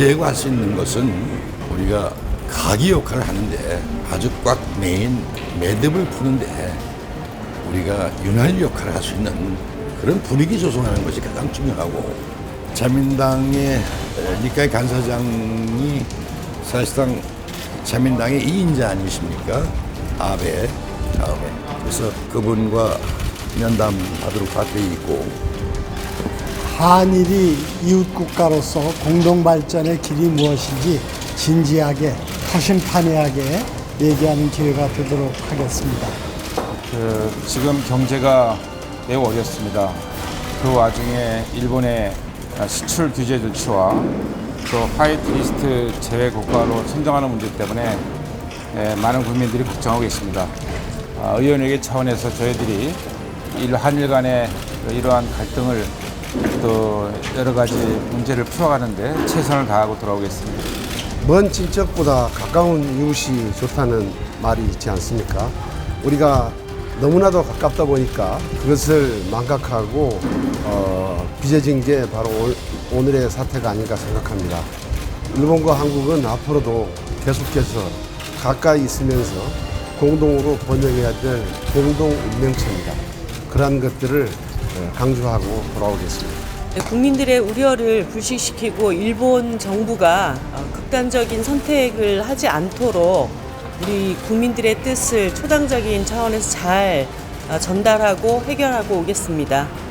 의회가 할 수 있는 것은 우리가 가기 역할을 하는데 아주 꽉 메인 매듭을 푸는데 우리가 윤활유 역할을 할 수 있는 그런 분위기 조성하는 것이 가장 중요하고 자민당의 니카이 간사장이 사실상 자민당의 2인자 아니십니까? 아베 다음에 그래서 그분과 면담하도록 다돼 있고 한일이 이웃 국가로서 공동 발전의 길이 무엇인지 진지하게 허심탄회하게 얘기하는 기회가 되도록 하겠습니다. 그 지금 경제가 매우 어렵습니다. 그 와중에 일본의 시출 규제 조치와 또 화이트리스트 제외 국가로 선정하는 문제 때문에 에, 많은 국민들이 걱정하고 있습니다. 아, 의원회계 차원에서 저희들이 일 한일 간의 이러한 갈등을 또 여러 가지 문제를 풀어가는데 최선을 다하고 돌아오겠습니다. 먼 친척보다 가까운 이웃이 좋다는 말이 있지 않습니까? 우리가 너무나도 가깝다 보니까 그것을 망각하고 어, 빚어진 게 바로 올- 오늘의 사태가 아닌가 생각합니다. 일본과 한국은 앞으로도 계속해서 가까이 있으면서 공동으로 번영해야 될 공동 운명체입니다. 그러한 것들을 어, 강조하고 돌아오겠습니다. 네, 국민들의 우려를 불식시키고 일본 정부가 어, 극단적인 선택을 하지 않도록 우리 국민들의 뜻을 초당적인 차원에서 잘 어, 전달하고 해결하고 오겠습니다.